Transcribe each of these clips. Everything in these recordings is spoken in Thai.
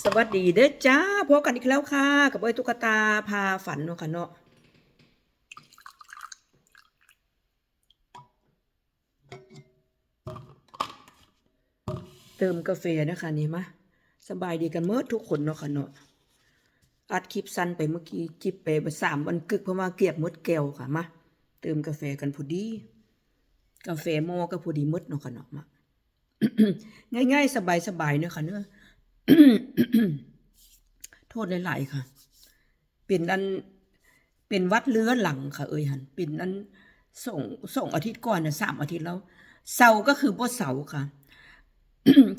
สวัสดีเด้อจ้าพบกันอีกแล้วค่ะ กับเอ้ยตุ๊กตาพาฝันเนาะค่ะเนาะเติมกาแฟนะคะนี่มะสบายดีกันเมื่อทุกคนเนาะค่ะเนาะอัดคลิปสั้นไปเมื่อกี้จิบไปไปสามวันกึกเพราะว่าเกียบมดแก้วค่ะมาเติมกาแฟกันพอดี กาแฟหม้อก็พอดีมดเนาะค่ะเนาะมาง่ายๆ สบายๆเนาะค่ะเนาะ โทษหลายๆค่ะ เป็นอันเป็นวัดเลื้อหลังค่ะ เอ้ยหันเป็นอันส่งส่งอาทิตย์ก่อนนะสามอาทิตย์แล้ว เสาก็คือบ่เสาค่ะ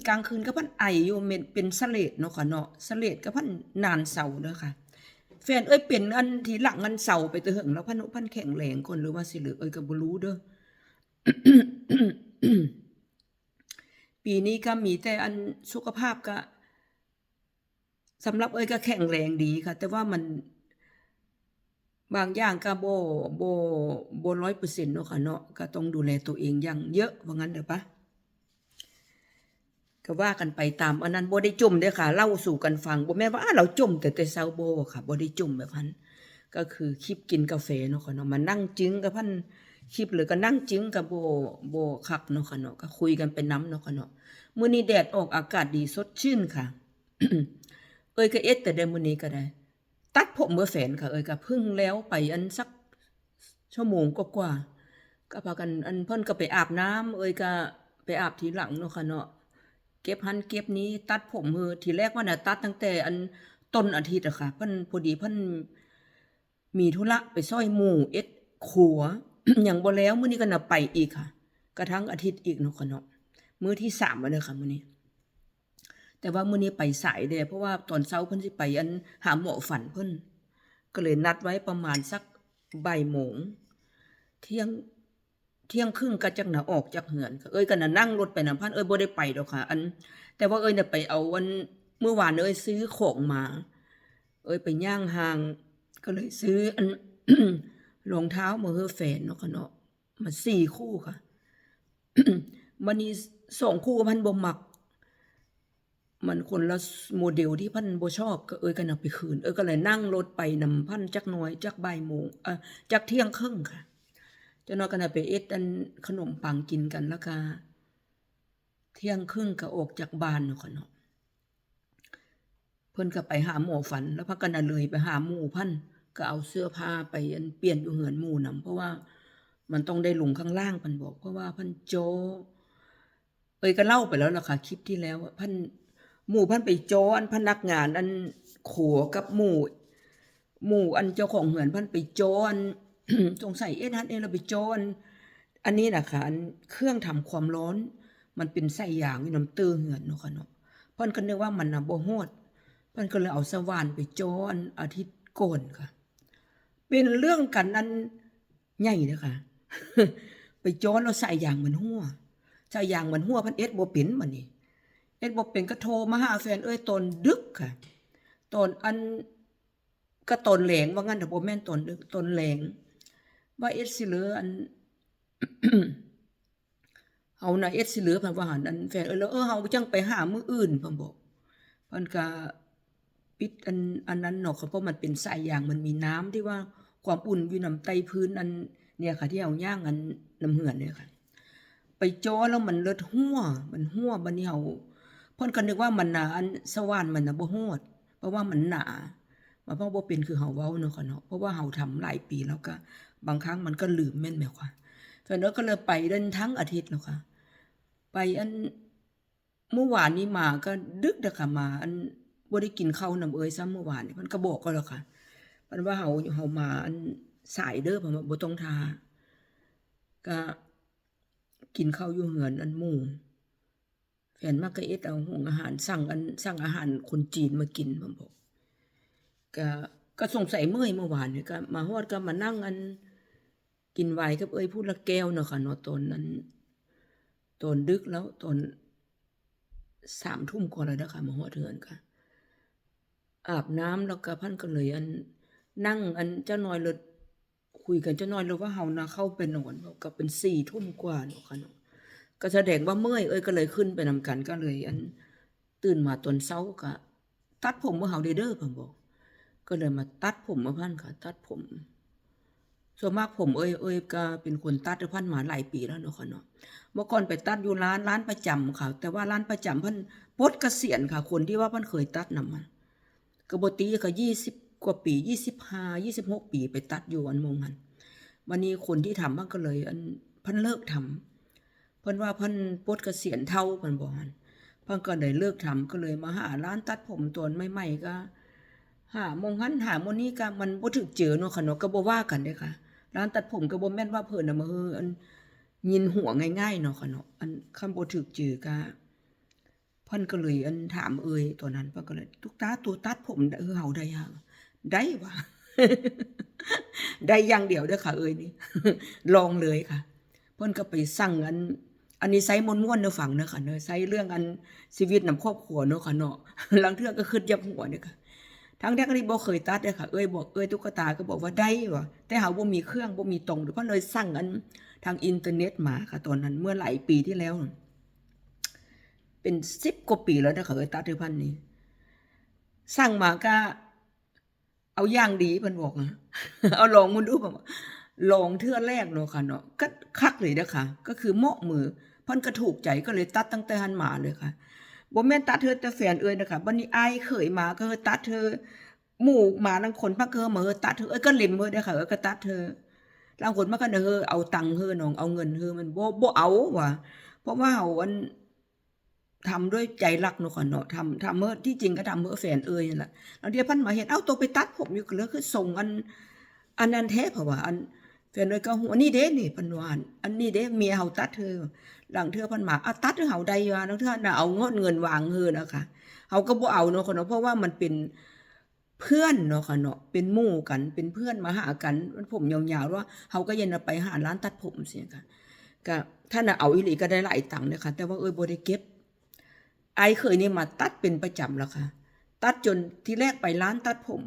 กลางคืนก็พันไออยู่เมนเป็นสเลดเนาะค่ะเนาะสเลดก็พันนานเสาเด้อค่ะแฟนเอ้ยเป็นอันทีหลังอันเสาไปเตอเหิงแล้วพันพันแข็งแรงคนหรือว่าสิเหลือเอ้ยก็บ่รู้เด้อปีนี้ก็มีแต่อันสุขภาพก็ สำหรับเอ้ยก็แข็งแรงดีค่ะ แต่ว่ามันบางอย่างก็โบโบโบร้อยเปอร์เซ็นต์เนาะค่ะเนาะก็ต้องดูแลตัวเองอย่างเยอะว่างั้นเด้อปะก็ว่ากันไปตามอันนั้นโบได้จุ่มเด้อค่ะ เล่าสู่กันฟังโบแม่ว่าอ้าเราจุ่มแต่แต่เซาโบค่ะโบได้จุ่มแบบนั้นก็คือคลิปกินกาแฟเนาะค่ะเนาะมานั่งจึ้งกับพันคลิปหรือก็นั่งจึ้งกับโบโบคักเนาะค่ะเนาะก็คุยกันเป็นน้ำเนาะค่ะเนาะมื้อนี้แดดออกอากาศดีสดชื่นค่ะ เอ้ยก็เอ็ดแต่เดมนี้ก็ได้ ตัดผมเมื่อแฟนค่ะ เอ้ยก็พึ่งแล้วไปอันสักชั่วโมงก,กว่า ก็พากันอันเพิ่นก็ไปอาบน้ำเอ้ยก็ไปอาบทีหลังเนาะค่ะเนาะเก็บหันเก็บนี้ตัดผมเฮอทีแรกว่าน่ะตัดตั้งแต่อันต้นอาทิตย์อะค่ะเพิ่นพอดีเพิ่นมีธุระไปซอยหมู่เอ็ดขัวอย่างบ่แล้วมื้อนี้ก็น่ะไปอีกค่ะ กระทั่งอาทิตย์อีกเนาะค่ะเนาะมื้อที่สามแล้วเด้อค่ะมื้อนี้ แต่ว่ามื้อนี้ไปสายเด้เพราะว่าตอนเช้าเพิ่นสิไปอันหาหมอฝันเพิ่นก็เลยนัดไว้ประมาณสักบ่ายโมงเที่ยงเที่ยงครึ่งก็จักหนาออกจากเหือนเอ้ยก็น่ะนั่งรถไปนํพันเอ้ยบ่ได้ไปดอกค่ะ อัน แต่ว่าเอ้ยน่ะไปเอาวันเมื่อวานเอ้ยซื้อของมา เอ้ยไปย่างห้าง ก็เลยซื้ออันรองเท้ามาเฮอแฟนเนาะค่ะเนาะมาสี่คู่ค่ะมันนี้สองคู่พันบ่มัก มันคนละโมเดลที่พันบ่ชอบก็เอ้ยก็นำไปคืน เอ้ยก็เลยนั่งรถไปนำพันจักหน้อยจักบ่ายโมงเอ่อจักเที่ยงครึ่งค่ะเจะนอยก็นำไปเอ็ดอันขนมปังกินกันแล้วก็เที่ยงครึ่งก็ออกจากบ้านเนาะค่ะเนาะเพิ่นก็ไปหาหมอฝัน แล้วพักกันน่ะเลยไปหาหมู่พันก็เอาเสื้อผ้าไปอันเปลี่ยนอยู่เหือนหมู่นํเพราะว่ามันต้องได้ลงข้างล่างพันบอก เพราะว่าพันโจเอ้ยก็เล่าไปแล้วล่ะค่ะคลิปที่แล้วพัน หมู่พันไปโจอันพนักงานอันขัวกับหมู่หมู่อันเจ้าของเหือนพันไปโจอันสงสัยเอ๊ะนันเองเราไปโจอันอันนี้นะคะอันเครื่องทำความร้อน มันเป็นไส้ยางน้ำตื้อเหือนเนาะค่ะเนาะเพิ่นก็นึกว่ามันน่ะบ่ฮอดเพิ่นก็เลยเอาสว่านไปโจอันอาทิตย์ก่อนค่ะ เป็นเรื่องกันอันใหญ่เลยค่ะไปโจนเราใส่ยางเหมือนหัวใช่อย่างเหมือนหัวพันเอ็ดบ่เป็นบัดนี้ เอ็ดบ่เป็นก็โทรมาหาแฟนเอ้ยตนดึกค่ะตนอันก็ตนแหลงว่างั้นแต่บ่แม่นตนดึกตนแหลงว่าเอ็ดสิเหลืออันเฮาน่ะเอ็ดสิเหลือเพิ่นว่าหันอันแฟนเอ้ยแล้วเออเฮาจังไปหามื้ออื่นเพิ่นบอกเพิ่นก็ปิดอันอันนั้นเนาะเพราะมันเป็นสายยางมันมีน้ำที่ว่าความอุ่นอยู่นํใต้พื้นอันเนี่ยค่ะที่เอาย่างอันน้ำเหือนเนี่ยค่ะ ไปจ้อแล้วมันเลือดหัวมันหัวบันนี้เฮา เพิ่นก็นึกว่ามันหนาอันสว่านมันน่ะบ่ฮอดเพราะว่ามันหนามันเพราะบ่เป็นคือเฮาเว้าเนาะค่ะเนาะเพราะว่าเฮาทำหลายปีแล้วก็บางครั้งมันก็ลืมแม่นแม่ค่ะแฟนเอ้ยก็เลยไปเดินทั้งอาทิตย์แล้วค่ะ ไปอันเมื่อวานนี้มาก็ดึกเด้อค่ะมา อันบ่ได้กินข้าวนำเอยซ้ำเมื่อวานนี่เพิ่นก็บอกก็แล้วค่ะเพิ่นว่าเฮาเฮามาอันสายเด้อเพิ่นว่าบ่ต้องทาก็กินข้าวอยู่เหือนอันหมู่ แฟนมากก็เอ็ดเอาหงอาหารสั่งอันสั่งอาหารคนจีนมากินผมบอกก็ก็สงสัยเมื่อยเมื่อวานเนี่ยก็มาฮอดก็มานั่งอันกินไวน์กับเอ้ยพูดละแก้วเนาะค่ะเนาะตอนนั้นตอนดึกแล้วตอนสามทุ่มกว่าแล้วนะคะมาฮอดเหือนค่ะ อาบน้ำแล้วก็พันก็เลยอันนั่งอันเจ้าน้อยเลยคุยกันเจ้าน้อยแล้วว่าเฮานะเข้าไปนอนก็เป็นสี่ทุ่มกว่าเนาะค่ะเนาะ ก็แสดงว่าเมื่อยเอ้ยก็เลยขึ้นไปนำกันก็เลยอันตื่นมาตอนเช้าก็ตัดผมบ่เฮาเด้อเด้อพิ่นบอก ก็เลยมาตัดผมมาพันค่ะ ตัดผม ส่วนมากผมเอ้ยเอ้ยก็เป็นคนตัดพันมาหลายปีแล้วเนาะค่ะเนาะเมื่อก่อนไปตัดอยู่ร้านร้านประจำค่ะ แต่ว่าร้านประจำเพิ่นปดเกษียณค่ะ คนที่ว่าพิ่นเคยตัดนำมันก็บ่ตีก็20กว่าปี25 26ปีไปตัดอยู่อันมงหันวันนี้คนที่ทำมันก็เลย อันพิ่นเลิกทำ เพิ่นว่าเพิ่นปลดเกษียณเท่าเพิ่นบอกหันเพิ่นก็เลยเลิกทำก็เลยมาหาร้านตัดผมตัวใหม่ๆก็หามงหันหามงนี้ก็มันบ่ถึกเจอเนาะค่ะเนาะก็บ่ว่ากันเด้ค่ะ ร้านตัดผมก็บ่แม่นว่าเพิ่นน่ะมาเฮออันยินหัวง่ายๆเนาะค่ะเนาะอันคำบ่ถึกเจอก็เพิ่นก็เลยอันถามเอ่ยตัวนั้นเพิ่นก็เลยตุกตาตัวตัดผมเออเฮาได้ยังได้ว่ะได้อย่างเดียวเด้อค่ะเอ่ยนี่ลองเลยค่ะ เพิ่นก็ไปสั่งอัน อันนี้ไซส์ม่วนๆเด้อฟังเด้อค่ะเด้อไซส์เรื่องอันชีวิตนำครอบครัวเนาะค่ะเนาะลางเทื่อก็คิดยับหัวเด้อค่ะทั้งแรกก็บ่เคยตัดเลยค่ะ เอ้ยบอกเอ้ยตุ๊กตาก็บอกว่าได้ว่ะแต่หาบ่มีเครื่องบ่มีตรงเดี๋ยวเพิ่นเลยสั่งอันทางอินเทอร์เน็ตมาค่ะ ตอนนั้นเมื่อหลายปีที่แล้ว เป็น10กว่าปีแล้วนะคะเอ้ยตัดที่พันนี้สั่งมาก็เอาอย่างดีเพิ่นบอกอะเอาลองมันดูแบบลองเทื่อแรกเนาะค่ะเนาะก็คักเลยเด้อค่ะก็คือเหมาะมือ เพิ่นก็ถูกใจก็เลยตัดตั้งแต่หันมาเลยค่ะบ่แม่นตัดเธอแต่แฟนเอ้ยนะคะบัดนี้อายเคยมาก็ตัดเธอหมู่หมานังคนพักเฮอมาเฮอตัดเธอเอ้ยก็เล็มเฮอเด้ค่ะเอ้ยก็ตัดเธอลางคนมาก็เฮอเอาตังค์เฮอน้องเอาเงินเฮอมันบ่บ่เอาว่ะเพราะว่าเฮาอันทำด้วยใจรักเนาะค่ะเนาะทำทำเมื่อที่จริงก็ทำเมื่อแฟนเอ้ยนั่นแหละแล้วเดี๋ยวพันมาเห็นเอ้าตัวไปตัดผมอยู่ก็เลยคือส่งอัน อันนั้นแท้เพราะว่าอัน แฟนเอ้ยก็หัวนี่เด้นี่เพันวาอันอันนี้เด้เมียเฮาตัดเธอหลังเทื่อพันหมาอะตัดเฮาได้ว่าหลังเทื่อน่ะเอางดเงินวางเฮอนะคะเฮาก็บ่เอาเนาะค่ะเนาะเพราะว่ามันเป็นเพื่อนเนาะค่ะเนาะเป็นหมู่กันเป็นเพื่อนมาหากันมันผมยาวๆว่าเฮาก็ยันไปหาร้านตัดผมเสียค่ะก็ถ้านเอาอีหลีก็ได้หลายตังค์เด้อค่ะแต่ว่าเอ้ยบ่ได้เก็บไอเคยนี่มาตัดเป็นประจำแล้วค่ะ ตัดจนที่แรกไปร้านตัดผม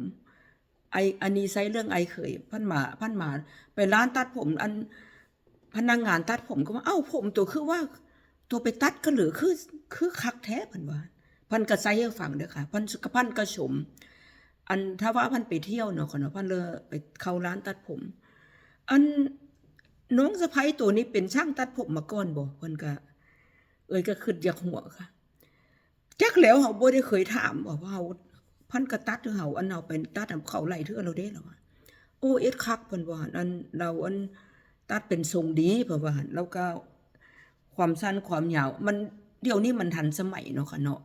ไออันนี้ใช้เรื่องไอเคยพันหมาพันหมาไปร้านตัดผมอันพนักงานตัดผมก็ว่าเอ้าผมตัวคือว่า ตัวไปตัดก็เหลือคือคือคักแท้พันว่าพันกระไซให้ฟังเด้อค่ะพันกระพันกระชม อันถ้าว่าพันไปเที่ยวเนาะค่ะเนาะพันเลยไปเข้าร้านตัดผม อันน้องสะพ้ยตัวนี้เป็นช่างตัดผมมาก่อนบ่พิ่นก็เอ้ยก็คิดอยากหัวค่ะจักแล้วเฮาบ่ได้เคยถามว่าเฮา พันกระตัดหรือเฮาอันเอาเป็นตัดเขาไหลเทื่อเราเด้หรอวะโอ้เอ็ดคักเพิ่นว่าอันเราอันตัดเป็นทรงดีเพิ่นว่าแล้วก็ความสั้นความยาว มันเดี๋ยวนี้มันทันสมัยเนาะค่ะเนาะ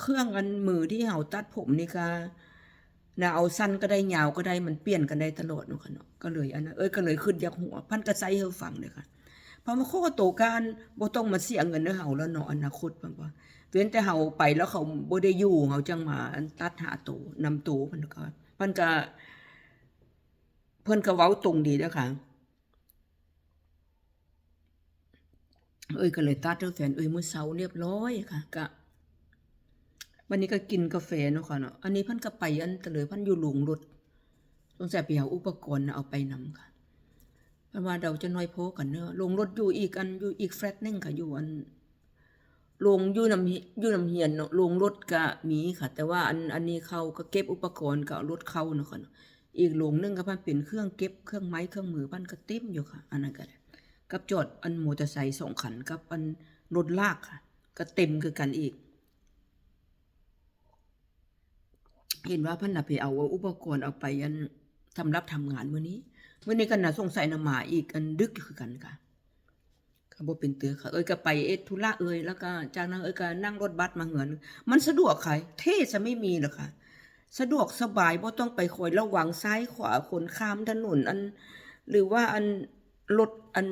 เครื่องอันมือที่เฮาตัดผมนี่ก็นะเอาสั้นก็ได้ยาวก็ได้มันเปลี่ยนกันได้ตลอดเนาะค่ะเนาะก็เลยอันนั้นเอ้ยก็เลยขึ้นยากหัว พันกระไซให้ฟังเลยค่ะเพราะว่าข้อโตการบ่ต้องมาเสียเงินเด้อเฮาแล้วเนาะอนาคตเพิ่นว่า เว้นแต่เฮาไปแล้วเขาบ่ได้อยู่เขาจังมาตัดหาตูนำตูเพิ่นก็เพิ่นก็เพิ่นก็เว้าตรงดีเด้อค่ะเอ้ยก็เลยตัดเด้อแฟนเอ้ยมื้อเช้าเรียบร้อยค่ะก็วันนี้ก็กินกาแฟเนาะค่ะเนาะอันนี้เพิ่นก็ไปอันตะเลยเพิ่นอยู่หลวงรถสงสัยไปเอาอุปกรณ์เอาไปนำค่ะเพราะว่าเราจะน้อยโพกันเนาะลงรถอยู่อีกอันอยู่อีกแฟลตนึงค่ะอยู่อัน ลงยู่นำยู่นำเฮียนเนาะลงรถก็มีค่ะ แต่ว่าอันอันนี้เขาก็เก็บอุปกรณ์ก็เอารถเขาเนาะค่ะอีกโรงนึงก็มันเป็นเครื่องเก็บเครื่องไม้เครื่องมือมันก็เต็มอยู่ค่ะ อันนั้นก็กับจอดอันมอเตอร์ไซค์สองคันกับอันรถลากค่ะ ก็เต็มคือกันอีก เห็นว่าพิ่นน่ะไปเอาอุปกรณ์เอาไปอันสำรับทำงานมื้อนี้มื้อนี้ก็น่ะสงสัยน่ะมาอีกอันดึกคือกันค่ะ บ่เป็นเตือค่ะ เอ้ยก็ไปเอ็ดธุระเอ้ยแล้วก็จากนั้นเอ้ยก็นั่งรถบัสมาเหือน มันสะดวกค่ะเท่จะไม่มีหรอกค่ะ สะดวกสบายบ่ต้องไปคอยระวังซ้ายขวาคนข้ามถนนอัน หรือว่าอันรถอัน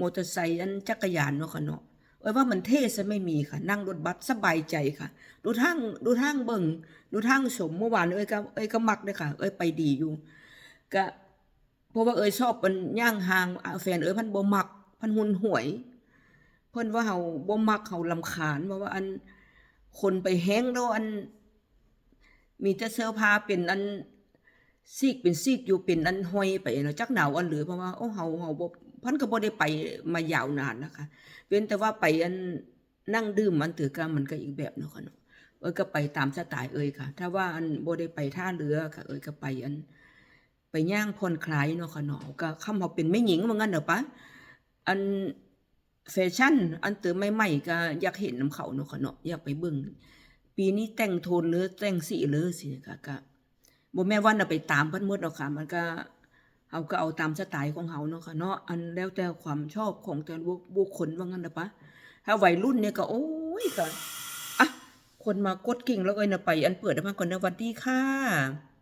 มอเตอร์ไซค์อันจักรยานเนาะค่ะเนาะเอ้ยว่ามันเท่ซะไม่มีค่ะ นั่งรถบัสสบายใจค่ะ ดูทางดูทางเบิ่งดูทางสมเมื่อวานเอ้ยก็เอ้ยก็มักเด้อค่ะ เอ้ยไปดีอยู่ก็เพราะว่าเอ้ยชอบมันย่างห่างแฟนเอ้ยพันบ่มักพันหุนหวย พิ่นว่าเฮาบ่มักเฮาลำคาญเพราะว่าอันคนไปแฮงแล้วอัน มีแต่เสื้อผ้าเป็นอันซีกเป็นซีกอยู่เป็นอันห้อยไปเนาะจักหนาวอันหรือเพราะว่าโอ้เฮาเฮาบ่เพิ่นก็บ่ได้ไปมายาวนานนะคะเว้นแต่ว่าไปอันนั่งดื่มมันถือกันมันก็อีกแบบเนาะค่ะเนาะเอ้ยก็ไปตามสไตล์เอ้ยค่ะ ถ้าว่าอันบ่ได้ไปท่าเรือค่ะ เอ้ยก็ไปอัน ไปย่างผ่อนคลายเนาะค่ะเนาะก็คำว่าเป็นแม่หญิงว่างั้นเด้อปะอัน แฟชั่น อันเติมใหม่ๆก็อยากเห็นนํเขาเนาะค่ะเนาะอยากไปเบิ่งปีนี้แต่งโทนหรือแต่งสีหรือสิค่ะก็บ่แม่ว่าน่ะไปตามเพิ่นหมดหรอกค่ะมันก็เฮาก็เอาตามสไตล์ของเฮาเนาะค่ะเนาะอันแล้วแต่ความชอบของแต่บุคคลว่างั้นเด้อปะถ้าวัยรุ่นเนี่ยก็โอ้ยก็อะคนมากดกิ่งแล้วเอ้ยน่ะไป อันเปิดให้ฟังก่อนนะวัสดีค่ะ